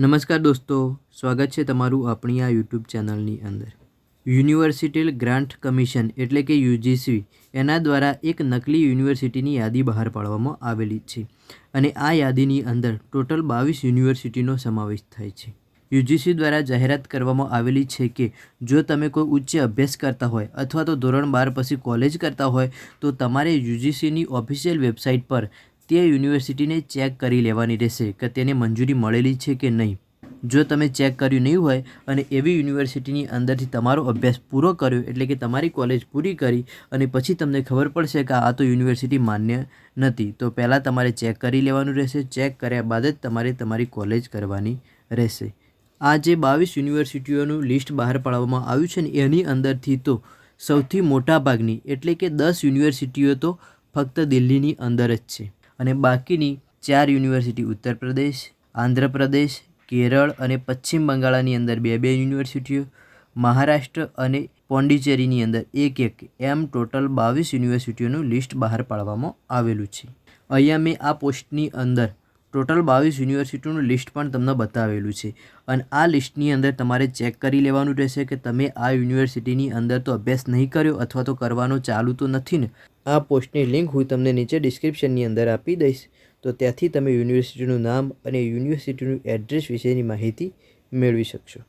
નમસ્કાર દોસ્તો, સ્વાગત છે તમારું આપણી આ યુટ્યુબ ચેનલની અંદર. યુનિવર્સિટી ગ્રાન્ટ કમિશન એટલે કે યુજીસી એના દ્વારા એક નકલી યુનિવર્સિટીની યાદી બહાર પાડવામાં આવેલી છે અને આ યાદીની અંદર ટોટલ બાવીસ યુનિવર્સિટીનો સમાવેશ થાય છે. યુજીસી દ્વારા જાહેરાત કરવામાં આવેલી છે કે જો તમે કોઈ ઉચ્ચ અભ્યાસ કરતા હોય અથવા તો ધોરણ બાર પછી કોલેજ કરતા હોય તો તમારે યુજીસીની ઓફિશિયલ વેબસાઇટ પર તે યુનિવર્સિટીને ચેક કરી લેવાની રહેશે કે તેને મંજૂરી મળેલી છે કે નહીં. જો તમે ચેક કર્યું નહીં હોય અને એવી યુનિવર્સિટીની અંદરથી તમારો અભ્યાસ પૂરો કર્યો એટલે કે તમારી કોલેજ પૂરી કરી અને પછી તમને ખબર પડશે કે આ તો યુનિવર્સિટી માન્ય નથી, તો પહેલાં તમારે ચેક કરી લેવાનું રહેશે. ચેક કર્યા બાદ જ તમારે તમારી કોલેજ કરવાની રહેશે. આ જે બાવીસ યુનિવર્સિટીઓનું લિસ્ટ બહાર પાડવામાં આવ્યું છે ને, એની અંદરથી તો સૌથી મોટા ભાગની એટલે કે દસ યુનિવર્સિટીઓ તો ફક્ત દિલ્હીની અંદર જ છે. અને બાકીની ચાર યુનિવર્સિટી ઉત્તર પ્રદેશ આંધ્રપ્રદેશ કેરળ અને પશ્ચિમ બંગાળની અંદર બે બે યુનિવર્સિટીઓ, મહારાષ્ટ્ર અને પોંડિચેરીની અંદર એક એક એમ ટોટલ બાવીસ યુનિવર્સિટીઓનું લિસ્ટ બહાર પાડવામાં આવેલું છે. અહીંયા મેં આ પોસ્ટની અંદર ટોટલ બાવીસ યુનિવર્સિટીનું લિસ્ટ પણ તમને બતાવેલું છે. અને આ લિસ્ટની અંદર તમારે ચેક કરી લેવાનું રહેશે કે તમે આ યુનિવર્સિટીની અંદર તો અભ્યાસ નહીં કર્યો અથવા તો કરવાનો ચાલુ તો નથી ને? આ પોસ્ટની લિંક હું તમને નીચે ડિસ્ક્રિપ્શનની અંદર આપી દઈશ. તો ત્યાંથી તમે યુનિવર્સિટીનું નામ અને યુનિવર્સિટીનું એડ્રેસ વિશેની માહિતી મેળવી શકશો.